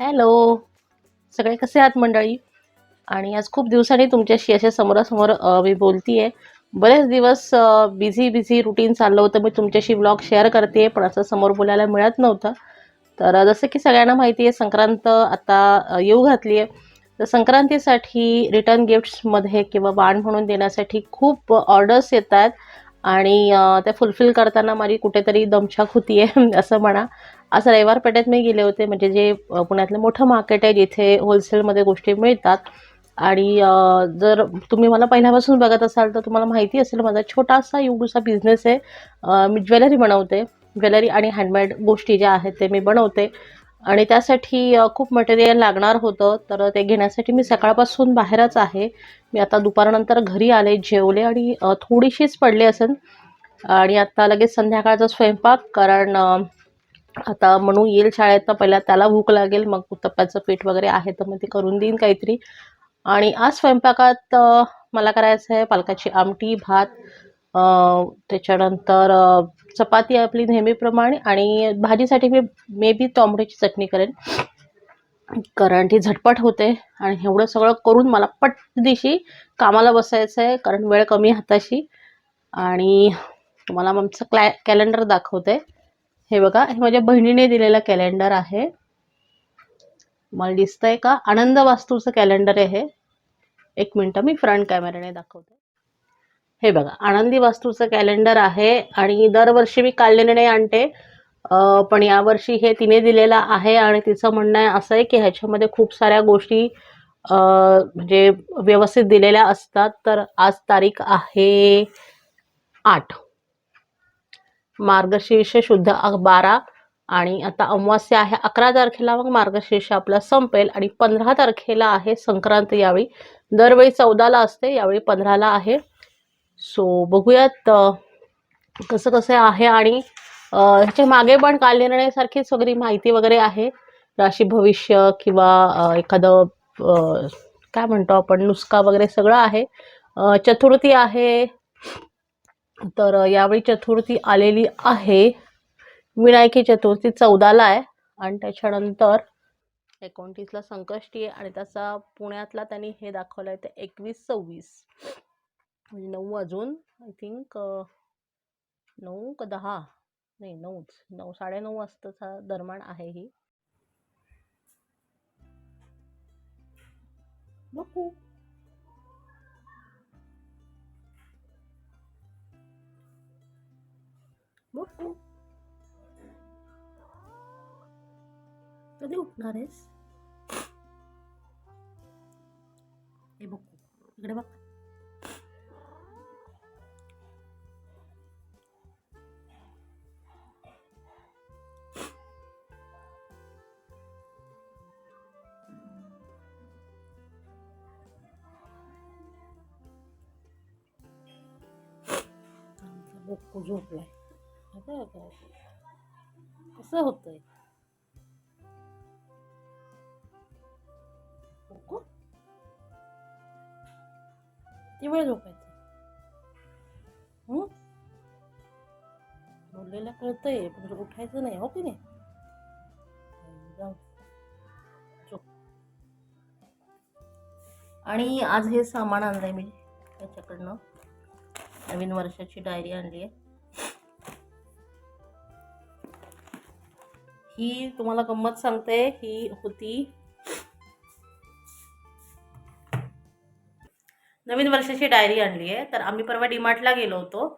Hello. सगळे कसे आहात मंडळी? आणि आज खूप दिवसांनी तुमच्याशी अशा समोरासमोर मी मी बोलतीये. बरेच दिवस बिझी बिझी रुटीन चाललं होतं. मी तुमच्याशी ब्लॉग शेअर करते पण असं समोर बोलायला मिळत नव्हतं. तर जसं की सगळ्यांना माहिती आहे संक्रांत आता येऊ घातली आहे तर संक्रांतीसाठी रिटर्न गिफ्ट्समध्ये किंवा वाण म्हणून देण्यासाठी खूप ऑर्डर्स येत आहेत आणि त्या फुलफिल करताना माझी कुठेतरी दमछाक होती आहे असं म्हणा. असं रविवार पेठेत मी गेले होते. म्हणजे जे पुण्यातलं मोठं मार्केट आहे जिथे होलसेलमध्ये गोष्टी मिळतात. आणि जर तुम्ही मला पहिल्यापासून बघत असाल तर तुम्हाला माहिती असेल माझा छोटासा युगूसा बिझनेस आहे. मी ज्वेलरी बनवते. ज्वेलरी आणि हँडमेड गोष्टी ज्या आहेत ते मी बनवते. आणि त्यासाठी खूप मटेरियल लागणार होतं. तर ते घेण्यासाठी मी सकाळपासून बाहेरच आहे. मी आता दुपारनंतर घरी आले जेवले आणि थोडीशीच पडले असेल. आणि आता लगेच संध्याकाळचा स्वयंपाक कारण आता म्हणू येईल शाळेत पहिला त्याला भूक लागेल मग उत्तप्प्याचं पीठ वगैरे आहे तर मग ते करून देईन काहीतरी. आणि आज स्वयंपाकात मला करायचं आहे पालकाची आमटी भात त्याच्यानंतर चपाती आपली नेहमीप्रमाणे आणि भाजीसाठी मी मे बी तांबडीची चटणी करेन. कारण ती झटपट होते आणि एवढं सगळं करून मला पट दिवशी कामाला बसायचं आहे कारण वेळ कमी हाताशी. आणि तुम्हाला आमचं क्लॅ कॅलेंडर दाखवते. हे बघा हे माझ्या बहिणीने दिलेलं कॅलेंडर आहे. मला दिसतंय का? आनंद वास्तूचं कॅलेंडर आहे हे. एक मिनटं मी फ्रंट कॅमेऱ्याने दाखवते. हे बघा आनंदी वास्तूचं कॅलेंडर आहे आणि दरवर्षी मी काढलेले आणते पण यावर्षी हे तिने दिलेलं आहे आणि तिचं म्हणणं आहे असं आहे की ह्याच्यामध्ये खूप साऱ्या गोष्टी म्हणजे व्यवस्थित दिलेल्या असतात. तर आज तारीख आहे आठ. मार्गशीर्ष शुद्ध बारा आणि आता अमावस्या आहे अकरा तारखेला मग मार्गशीर्ष आपला संपेल आणि पंधरा तारखेला आहे संक्रांत यावेळी. दरवेळी चौदाला असते यावेळी पंधराला आहे. सो बघूयात कसं कसं आहे आणि ह्याच्या मागे पण कालनिर्णयासारखी सगळी माहिती वगैरे आहे. राशी भविष्य किंवा एखादं काय म्हणतो आपण नुसका वगैरे सगळं आहे. चतुर्थी आहे तर यावेळी चतुर्थी आलेली आहे. विनायकी चतुर्थी चौदाला आहे आणि त्याच्यानंतर एकोणतीसला संकष्टी आहे आणि त्याचा पुण्यातला त्यांनी हे दाखवलं आहे ते एकवीस सव्वीस. म्हणजे नऊ अजून आय थिंक नऊ का दहा? नाही नऊच. नऊ साडेनऊ वाजताचा दरम्यान आहे ही. बघू. बघू कधी उठणार आहेस हे बघू इकडे बघ आमचा बोक्कू अगं अगं काय कसं होतंय. बोक्कू किती वेळ झोपायचं. हं? बोललेलं कळतंय पण उठायचं नाही हो की नाही? आणि आज हे सामान आणलंय मी त्याच्याकडनं. नवीन वर्षाची डायरी आणली आहे ही तुम्हाला गंमत सांगते ही होती. नवीन वर्षाची डायरी आणली आहे तर आम्ही परवा डीमार्टला गेलो होतो.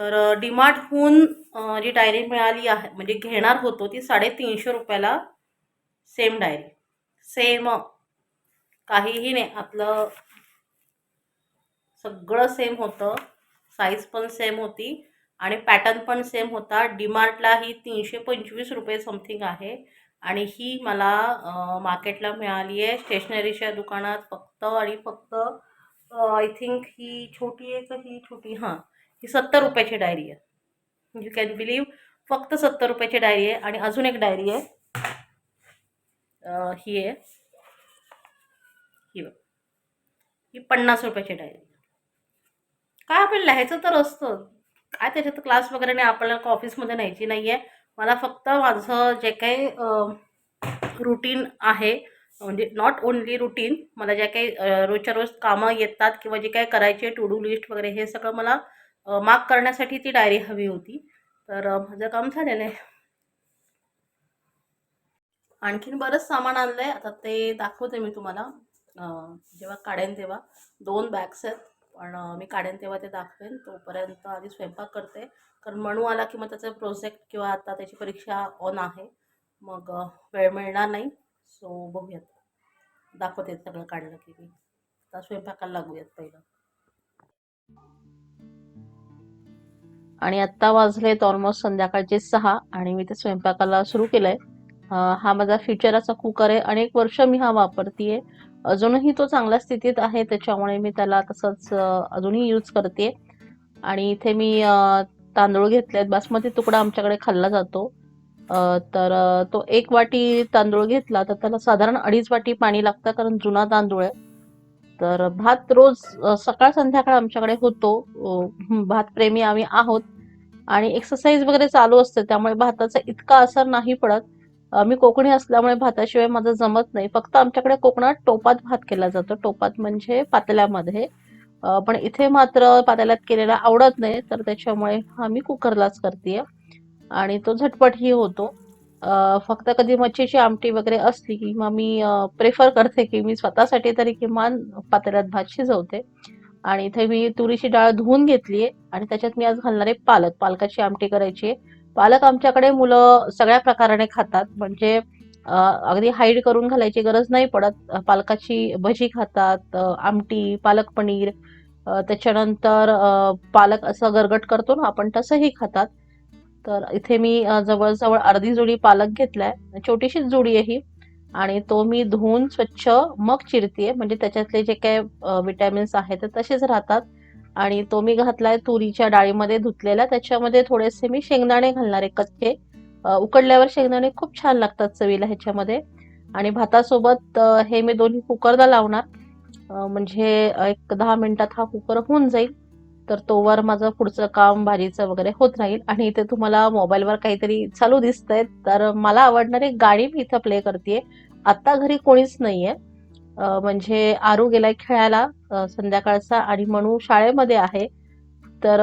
तर डीमार्टहून जी डायरी मिळाली आहे म्हणजे घेणार होतो ती साडेतीनशे रुपयाला सेम डायरी सेम काहीही नाही. आपलं सगळं सेम होतं. साईज पण सेम होती. आणि पॅटर्न पण सेम होता. डीमार्टला ही तीनशे पंचवीस रुपये समथिंग आहे. आणि ही मला मार्केटला मिळाली आहे. स्टेशनरीच्या दुकानात फक्त आणि फक्त आय थिंक ही छोटी आहे का ही छोटी? हां ही सत्तर रुपयाची डायरी आहे. यू कॅन बिलीव फक्त सत्तर रुपयाची डायरी आहे आणि अजून एक डायरी आहे. ही आहे. ही बघ. ही पन्नास रुपयाची डायरी काय आपण लिहायचं तर असतं. काय त्याच्यात क्लास वगैरे नाही आपल्याला ऑफिसमध्ये न्यायची नाही आहे मला फक्त माझं जे काही रुटीन आहे म्हणजे नॉट ओन्ली रुटीन मला ज्या काही रोजच्या रोज कामं येतात किंवा जे काही करायचे टू डू लिस्ट वगैरे हे सगळं मला मार्क करण्यासाठी ती डायरी हवी होती. तर माझं काम झालेलं आहे. आणखीन बरंच सामान आणलं आहे आता ते दाखवते मी तुम्हाला. जेव्हा काढेन तेव्हा. दोन बॅग्स आहेत. पण मी काढेन तेव्हा ते दाखवेन. तोपर्यंत आधी स्वयंपाक करते. कारण म्हणू आला की मग त्याचा प्रोजेक्ट किंवा आता त्याची परीक्षा ऑन आहे. मग वेळ मिळणार नाही. सो बघूयात. दाखवते सगळं काढलं की मी. आता स्वयंपाकाला लागूयात पहिलं. आणि आत्ता वाजलेत ऑलमोस्ट संध्याकाळचे सहा आणि मी ते स्वयंपाकाला सुरू केलंय. हा माझा फ्युचराचा कुकर आहे. अनेक वर्ष मी हा वापरतीये. अजूनही तो चांगल्या स्थितीत आहे त्याच्यामुळे मी त्याला तसंच अजूनही यूज करते. आणि इथे मी तांदूळ तांदूळ घेतलेत बासमती तुकडा आमच्याकडे खाल्ला जातो. तर तो एक वाटी तांदूळ घेतला तर त्याला साधारण अडीच वाटी पाणी लागतं कारण जुना तांदूळ आहे. तर भात रोज सकाळ संध्याकाळ आमच्याकडे होतो. भात प्रेमी आम्ही आहोत. आणि एक्सरसाइज वगैरे चालू असते त्यामुळे भाताचा इतका असर नाही पडत. मी कोकणी असल्यामुळे भाताशिवाय माझं जमत नाही. फक्त आमच्याकडे कोकणात टोपात भात केला जातो. टोपात म्हणजे पातेल्यामध्ये. पण इथे मात्र पातेल्यात केलेला आवडत नाही तर त्याच्यामुळे हा मी कुकरलाच करते आणि तो झटपटही होतो. फक्त कधी मच्छीची आमटी वगैरे असली की मग मी प्रेफर करते की मी स्वतःसाठी तरी किमान पातेल्यात भात शिजवते. आणि इथे मी तुरीची डाळ धुवून घेतली आहे आणि त्याच्यात मी आज घालणार आहे पालक. पालकाची आमटी करायची आहे. पालक आमच्याकडे मुलं सगळ्या प्रकाराने खातात. म्हणजे अगदी हाईड करून घालायची गरज नाही पडत. पालकाची भजी खातात आमटी पालक पनीर त्याच्यानंतर पालक असं गरगट करतो ना आपण तसंही खातात. तर इथे मी जवळजवळ अर्धी जोडी पालक घेतलाय. छोटीशीच जोडी आहे ही. आणि तो मी धुवून स्वच्छ मग चिरतीये. म्हणजे त्याच्यातले जे काही विटॅमिन्स आहेत ते तसेच राहतात. आणि तो मी घातलाय तुरीच्या डाळीमध्ये धुतलेला. त्याच्यामध्ये थोडेसे मी शेंगदाणे घालणार आहे कच्चे. उकडल्यावर शेंगदाणे खूप छान लागतात चवीला ह्याच्यामध्ये. आणि भातासोबत हे मी दोन्ही कुकरला लावणार. म्हणजे एक दहा मिनिटात हा कुकर होऊन जाईल. तर तोवर माझं पुढचं काम भाजीचं वगैरे होत राहील. आणि इथे तुम्हाला मोबाईलवर काहीतरी चालू दिसतंय. तर मला आवडणारी गाणी मी इथं प्ले करते आता घरी कोणीच नाहीये. म्हणजे आरू गेलाय खेळायला संध्याकाळचा आणि म्हणू शाळेमध्ये आहे. तर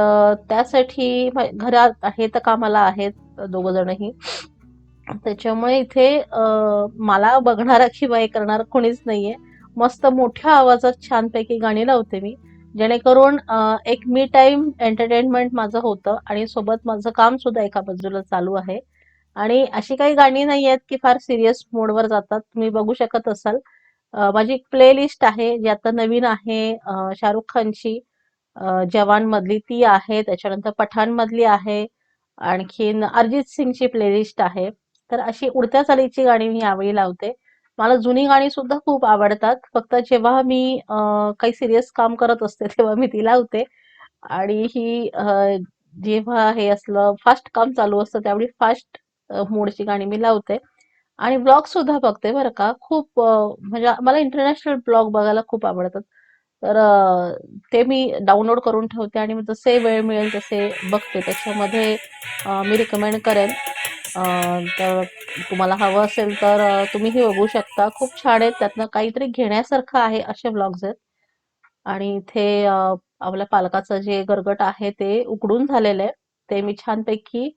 त्यासाठी घरात आहे तर कामाला आहेत दोघ जणही. त्याच्यामुळे इथे मला बघणारा किंवा हे करणार कोणीच नाहीये. मस्त मोठ्या आवाजात छानपैकी गाणी लावते मी जेणेकरून एक मी टाइम एंटरटेनमेंट माझं होतं आणि सोबत माझं काम सुद्धा एका बाजूला चालू आहे. आणि अशी काही गाणी नाही आहेत की फार सिरियस मोडवर जातात तुम्ही बघू शकत असाल. माझी एक प्लेलिस्ट आहे जी आता नवीन आहे शाहरुख खानची. जवान मधली ती आहे त्याच्यानंतर पठाण मधली आहे आणखीन अरिजित सिंगची प्लेलिस्ट आहे. तर अशी उडत्या चालीची गाणी मी यावेळी लावते. मला जुनी गाणी सुद्धा खूप आवडतात. फक्त जेव्हा मी काही सिरियस काम करत असते तेव्हा मी ती लावते. आणि ही जेव्हा हे असलं फास्ट काम चालू असतं त्यावेळी फास्ट मोडची गाणी मी लावते. आणि ब्लॉग सुद्धा बघते बरं का. खूप म्हणजे मला इंटरनॅशनल ब्लॉग बघायला खूप आवडतात. तर ते मी डाउनलोड करून ठेवते आणि मग जसे वेळ मिळेल तसे बघते. त्याच्यामध्ये मी रिकमेंड करेन. तर तुम्हाला हवं असेल तर तुम्ही तुम्हीही बघू शकता. खूप छान आहेत. त्यातनं काहीतरी घेण्यासारखं आहे असे ब्लॉग्स आहेत. आणि इथे आपल्या पालकाचं जे गरगट आहे ते उकडून झालेलं आहे. ते मी छानपैकी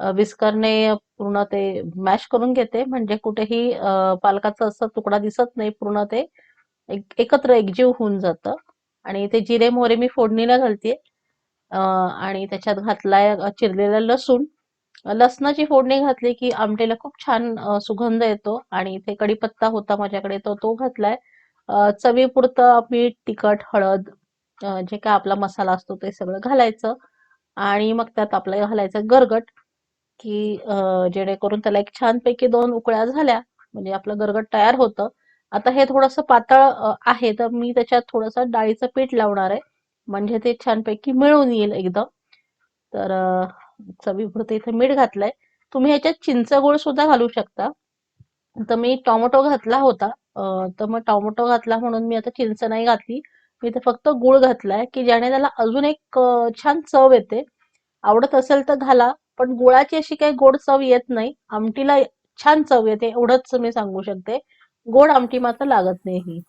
विस्करने पूर्ण ते मॅश करून घेते. म्हणजे कुठेही पालकाचा असा तुकडा दिसत नाही. पूर्ण ते एक एकत्र एकजीव होऊन जातं. आणि ते जिरे मोहरे मी फोडणीला घालते. आणि त्याच्यात घातलाय चिरलेला लसूण. लसणाची फोडणी घातली की आमटेला खूप छान सुगंध येतो. आणि इथे कढीपत्ता होता माझ्याकडे तो तो घातलाय. चवीपुरतं मीठ तिखट हळद जे काय आपला मसाला असतो ते सगळं घालायचं. आणि मग त्यात आपलं घालायचं गरगट. की अ, जेणेकरून त्याला एक छानपैकी दोन उकळ्या झाल्या म्हणजे आपलं गरगट तयार होतं. आता हे थोडंसं पातळ अ, आहे तर मी त्याच्यात थोडंसं डाळीचं पीठ लावणार आहे. म्हणजे ते छानपैकी मिळून येईल एकदम. तर अ, चवीपुरतं इथे मीठ घातलंय. तुम्ही ह्याच्यात चिंचगूळ सुद्धा घालू शकता. तर मी टोमॅटो घातला होता. अ, तर मग टोमॅटो घातला म्हणून मी आता चिंच नाही घातली. मी इथे फक्त गूळ घातलाय की ज्याने त्याला अजून एक अ, छान चव येते. आवडत असेल तर घाला. पण गुळाची अशी काही गोड चव येत नाही. आमटीला छान चव येते एवढंच मी सांगू शकते. गोड आमटी मात्र लागत नाही ही.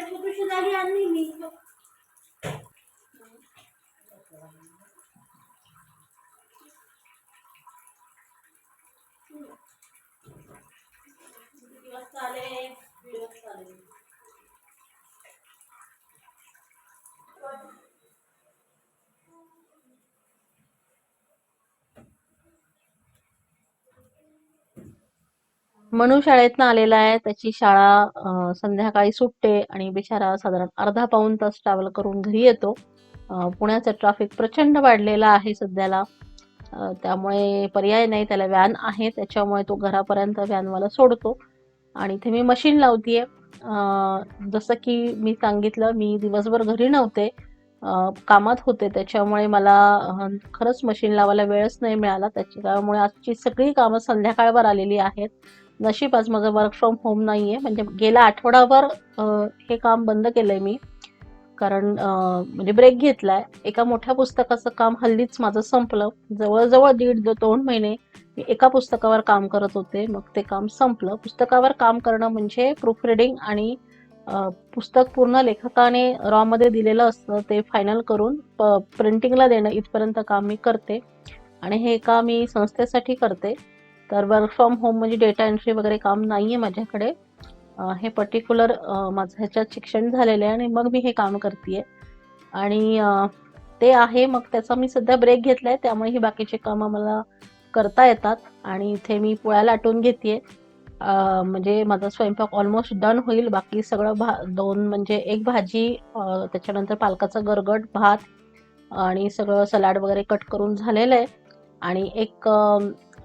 छोटीशी जागी आणली मी मनू शाळेतनं आलेला आहे. त्याची शाळा संध्याकाळी सुटते आणि बिचारा साधारण अर्धा पाऊण तास ट्रॅव्हल करून घरी येतो. पुण्याचं ट्रॅफिक प्रचंड वाढलेलं आहे सध्याला. त्यामुळे पर्याय नाही त्याला व्हॅन आहे. त्याच्यामुळे तो घरापर्यंत व्हॅनवाला सोडतो. आणि इथे मी मशीन लावतीये. जसं की मी सांगितलं मी दिवसभर घरी नव्हते. कामात होते. त्याच्यामुळे मला खरंच मशीन लावायला वेळच नाही मिळाला. त्याच्यामुळे आजची सगळी कामं संध्याकाळवर आलेली आहेत. नशीब आज माझं वर्क फ्रॉम होम नाही आहे म्हणजे गेल्या आठवडाभर हे काम बंद केलं आहे मी. कारण म्हणजे ब्रेक घेतलाय. एका मोठ्या पुस्तकाचं काम हल्लीच माझं संपलं. जवळजवळ दीड दोन महिने मी एका पुस्तकावर काम करत होते. मग ते काम संपलं. पुस्तकावर काम करणं म्हणजे प्रूफ रिडिंग आणि पुस्तक पूर्ण लेखकाने रॉ मध्ये दिलेलं असतं ते फायनल करून प्रिंटिंगला देणं इथपर्यंत काम मी करते. आणि हे काम मी संस्थेसाठी करते. तर वर्क फ्रॉम होम म्हणजे डेटा एंट्री वगैरे काम नाही आहे माझ्याकडे हे पर्टिक्युलर माझं ह्याच्यात शिक्षण झालेलं आहे आणि मग मी हे काम करते आणि ते आहे मग त्याचा मी सध्या ब्रेक घेतलाय त्यामुळे ही बाकीचे कामं मला करता येतात. आणि इथे मी पोळ्या लाटून घेते म्हणजे माझा स्वयंपाक ऑलमोस्ट डन होईल. बाकी सगळं भा दोन म्हणजे एक भाजी त्याच्यानंतर पालकाचं गरगट भात आणि सगळं सलाड वगैरे कट करून झालेलं आहे. आणि एक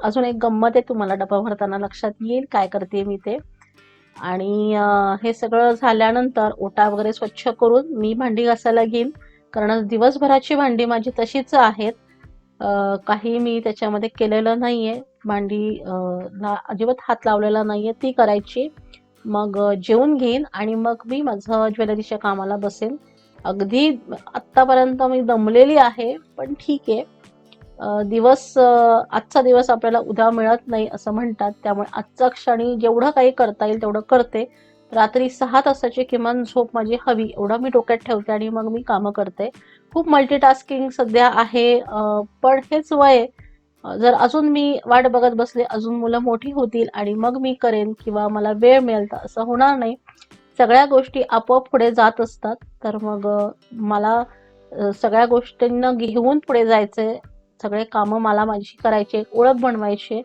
अजून एक गंमत आहे तुम्हाला डबा भरताना लक्षात येईल काय करते मी ते. आणि हे सगळं झाल्यानंतर ओटा वगैरे स्वच्छ करून मी भांडी घासायला घेईन. कारण दिवसभराची भांडी माझी तशीच आहेत. काही मी त्याच्यामध्ये केलेलं नाही आहे भांडी ना अजिबात हात लावलेला नाही आहे ती करायची. मग जेवून घेईन आणि मग मी माझं ज्वेलरीच्या कामाला बसेन. अगदी आत्तापर्यंत मी दमलेली आहे पण ठीक आहे. दिवस आजचा दिवस आपल्याला उद्या मिळत नाही असं म्हणतात. त्यामुळे आजचा क्षणी जेवढं काही करता येईल तेवढं करते. रात्री सहा तासाची किमान झोप माझी हवी एवढं मी डोक्यात ठेवते आणि मग मी कामं करते. खूप मल्टीटास्किंग सध्या आहे पण हेच वय जर अजून मी वाट बघत बसले अजून मुलं मोठी होतील आणि मग मी करेन किंवा मला वेळ मिळेल तर असं होणार नाही. सगळ्या गोष्टी आपोआप पुढे जात असतात. तर मग मला सगळ्या गोष्टींना घेऊन पुढे जायचंय. सगळे कामं मला माझी करायचे ओळख बनवायची.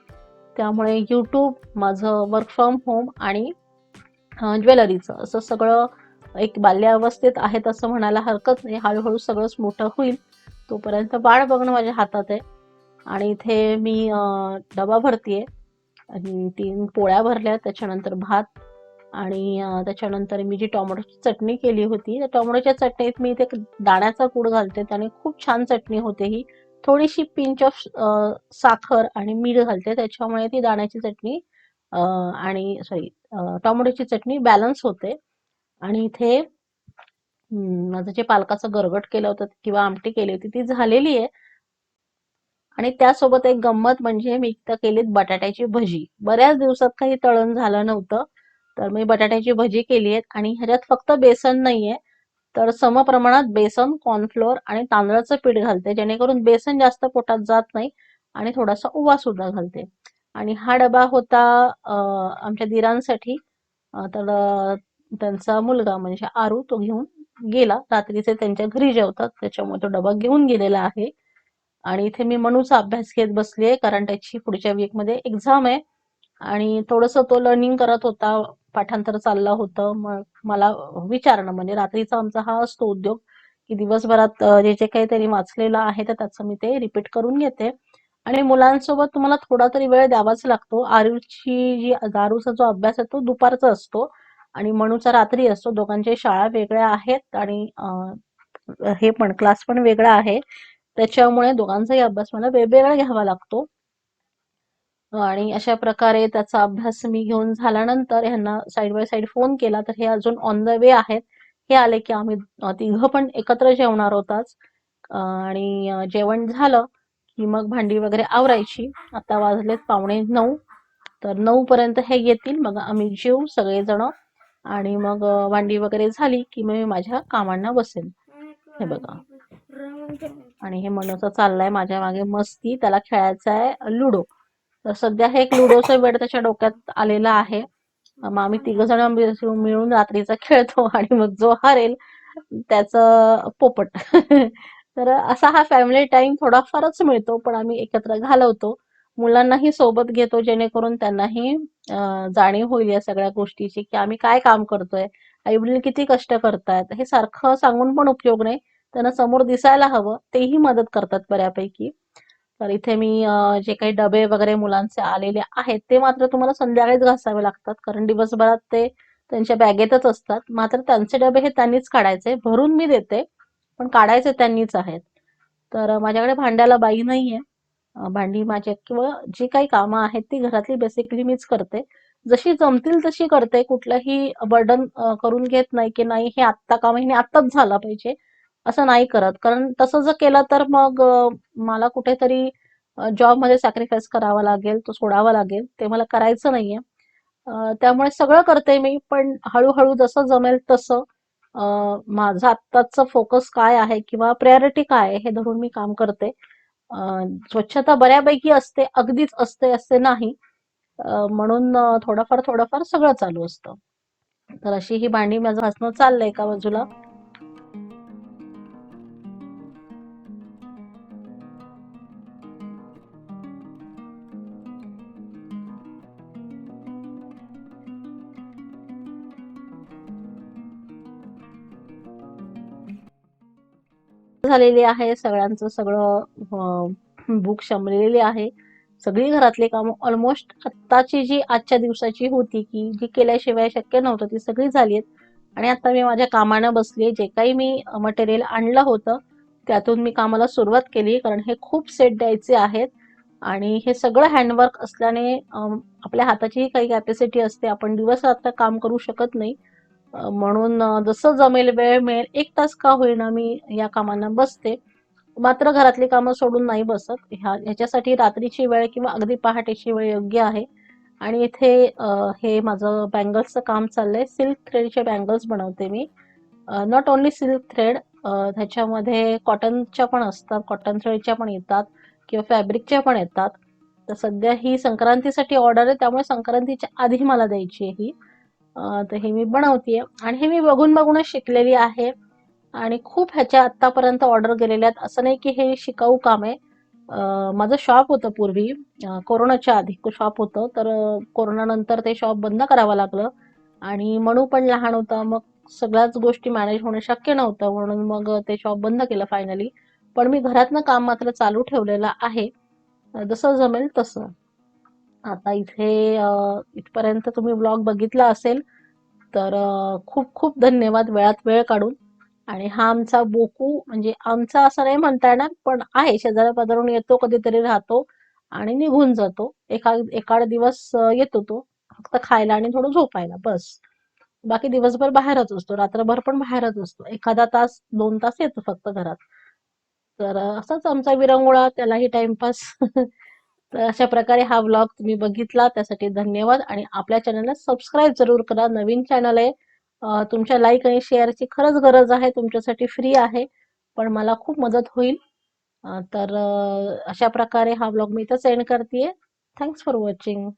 त्यामुळे यूट्यूब माझं वर्क फ्रॉम होम आणि ज्वेलरीचं. असं सगळं एक बाल्यावस्थेत आहेत असं म्हणायला हरकत नाही. हळूहळू सगळंच मोठं होईल. तोपर्यंत बाळ बघणं माझ्या हातात आहे. आणि इथे मी डबा भरतीये. आणि तीन पोळ्या भरल्या त्याच्यानंतर भात आणि त्याच्यानंतर मी जी टोमॅटोची चटणी केली होती त्या टोमॅटोच्या चटणीत मी इथे दाण्याचा कूड घालते. त्याने खूप छान चटणी होते ही. थोडीशी पिंच ऑफ साखर आणि मीठ घालते. त्याच्यामुळे ती दाण्याची चटणी आणि सॉरी टोमॅटोची चटणी बॅलन्स होते. आणि इथे माझं जे पालकाचं गरगट केलं होतं किंवा आमटी केली होती ती झालेली आहे. आणि त्यासोबत एक गंमत म्हणजे मी इथं केलीत बटाट्याची भजी. बऱ्याच दिवसात काही तळण झालं नव्हतं तर मी बटाट्याची भजी केली आहे आणि ह्याच्यात फक्त बेसन नाहीये. तर समप्रमाणात बेसन कॉर्नफ्लोअर आणि तांदळाचं पीठ घालते. जेणेकरून बेसन जास्त पोटात जात नाही आणि थोडासा उवा सुद्धा घालते. आणि हा डबा होता आमच्या दिरांसाठी. तर त्यांचा मुलगा म्हणजे आरू तो घेऊन गेला. रात्रीचे त्यांच्या घरी जेवतात. त्याच्यामुळे तो डबा घेऊन गेलेला आहे. आणि इथे मी मनूचा अभ्यास घेत बसली आहे कारण त्याची पुढच्या वीकमध्ये एक्झाम आहे. आणि थोडस तो लर्निंग करत होता. पाठांतर चाललं होतं. मग मला विचारणं म्हणजे रात्रीचा आमचा हा असतो उद्योग की दिवसभरात जे जे काही त्यांनी वाचलेलं आहे तर त्याचं मी ते रिपीट करून घेते. आणि मुलांसोबत तुम्हाला थोडा तरी वेळ द्यावाच लागतो. आरूची जी दारूचा जो अभ्यास आहे तो दुपारचा असतो. आणि मनूचा रात्री असतो. दोघांच्या शाळा वेगळ्या आहेत आणि हे पण क्लास पण वेगळा आहे. त्याच्यामुळे दोघांचाही अभ्यास मला वेगवेगळा घ्यावा लागतो. आणि अशा प्रकारे त्याचा अभ्यास मी घेऊन झाल्यानंतर ह्यांना साईड बाय साईड फोन केला. तर हे अजून ऑन द वे आहेत. हे आले की आम्ही तिघं पण एकत्र जेवणार होताच. आणि जेवण झालं की मग भांडी वगैरे आवरायची. आता वाजलेत पावणे नऊ. तर नऊ पर्यंत हे येतील. मग आम्ही जेऊ सगळेजण. आणि मग भांडी वगैरे झाली की मी माझ्या कामांना बसेन. हे बघा. आणि हे मनोचा चाललंय माझ्या मागे मस्ती. त्याला खेळायचा आहे लुडो. तर सध्या हे एक लुडोचा वेळ त्याच्या डोक्यात आलेला आहे. मग आम्ही तिघ जण मिळून रात्रीचा खेळतो आणि मग जो हरेल त्याचं पोपट. तर असा हा फॅमिली टाइम थोडाफारच मिळतो पण आम्ही एकत्र घालवतो. मुलांनाही सोबत घेतो जेणेकरून त्यांनाही जाणीव होईल या सगळ्या गोष्टीची की आम्ही काय काम करतोय आई वडील किती कष्ट करतायत हे सारखं सांगून पण उपयोग नाही. त्यांना समोर दिसायला हवं तेही मदत करतात बऱ्यापैकी. तर इथे मी जे काही डबे वगैरे मुलांचे आलेले आहेत ते मात्र तुम्हाला संध्याकाळीच घासावे लागतात. कारण दिवसभरात ते त्यांच्या बॅगेतच असतात. मात्र त्यांचे डबे हे त्यांनीच काढायचे. भरून मी देते पण काढायचे त्यांनीच आहेत. तर माझ्याकडे भांड्याला बाई नाहीये. भांडी माझ्या किंवा जी काही कामं आहेत ती घरातली बेसिकली मीच करते. जशी जमतील तशी करते. कुठलंही बर्डन करून घेत नाही की नाही हे आत्ता काम हे आत्ताच झालं पाहिजे. असं नाही करत. कारण तसं जर केलं तर मग मला कुठेतरी जॉबमध्ये सॅक्रिफाईस करावा लागेल तो सोडावा लागेल ते मला करायचं नाहीये. त्यामुळे सगळं करते मी पण हळूहळू जसं जमेल तसं माझा आत्ताचा आत्ताचं फोकस काय आहे किंवा प्रायोरिटी काय आहे हे धरून मी काम करते. स्वच्छता बऱ्यापैकी असते अगदीच असते असे नाही. म्हणून थोडंफार थोडंफार सगळं चालू असतं. तर अशी ही भांडी माझं हसणं चाललंय एका बाजूला. झालेली आहे सगळ्यांचं सगळं बुक शमलेली आहे. सगळी घरातले काम ऑलमोस्ट आत्ताची जी आजच्या दिवसाची होती की जी केल्याशिवाय शक्य नव्हतं ती सगळी झाली आहेत. आणि आता मी माझ्या कामानं बसली जे काही मी मटेरियल आणलं होतं त्यातून मी कामाला सुरुवात केली कारण हे खूप सेट द्यायचे आहेत. आणि हे सगळं हँडवर्क असल्याने आपल्या हाताचीही काही कॅपॅसिटी असते आपण दिवस रात्र काम करू शकत नाही. म्हणून जसं जमेल वेळ मिळेल एक तास का होईना मी या कामांना बसते. मात्र घरातली कामं सोडून नाही बसत. ह्या ह्याच्यासाठी रात्रीची वेळ किंवा अगदी पहाटेची वेळ योग्य आहे. आणि इथे हे माझं बँगल्सचं काम चाललंय. सिल्क थ्रेडचे बँगल्स बनवते मी. नॉट ओन्ली सिल्क थ्रेड ह्याच्यामध्ये कॉटनच्या पण असतात. कॉटन थ्रेडच्या पण येतात किंवा फॅब्रिकच्या पण येतात. तर सध्या ही संक्रांतीसाठी ऑर्डर आहे. त्यामुळे संक्रांतीच्या आधी मला द्यायची आहे ही. तर हे मी बनवतेय. आणि हे मी बघून बघूनच शिकलेली आहे. आणि खूप ह्याच्या आतापर्यंत ऑर्डर गेलेल्या आहेत असं नाही की हे शिकाऊ काम आहे. माझं शॉप होतं पूर्वी. कोरोनाच्या आधी शॉप होतं. तर कोरोनानंतर ते शॉप बंद करावं लागलं. आणि मनू पण लहान होता. मग सगळ्याच गोष्टी मॅनेज होणं शक्य नव्हतं. म्हणून मग ते शॉप बंद केलं फायनली. पण मी घरातनं काम मात्र चालू ठेवलेलं आहे. जसं जमेल तसं. आता इथे इथपर्यंत तुम्ही ब्लॉग बघितला असेल तर खूप खूप धन्यवाद वेळात वेळ काढून. आणि हा आमचा बोकू म्हणजे आमचा असं नाही म्हणता येणार पण आहे शेजाऱ्या पाजारून येतो कधीतरी राहतो आणि निघून जातो. एका एखाद दिवस येतो तो फक्त खायला आणि थोडं झोपायला बस. बाकी दिवसभर बाहेरच असतो रात्रभर पण बाहेरच असतो. एखादा तास दोन तास येतो फक्त घरात. तर असाच आमचा विरंगुळा त्यालाही टाइमपास तर अशा प्रकारे हा व्लॉग तुम्ही बघितला त्यासाठी धन्यवाद. आणि आपल्या चॅनलला सबस्क्राईब जरूर करा. नवीन चॅनल आहे. तुमच्या लाईक आणि शेअरची खरंच गरज आहे. तुमच्यासाठी फ्री आहे. पण मला खूप मदत होईल. तर अशा प्रकारे हा व्लॉग मी इथं सेंड करते थँक्स फॉर वॉचिंग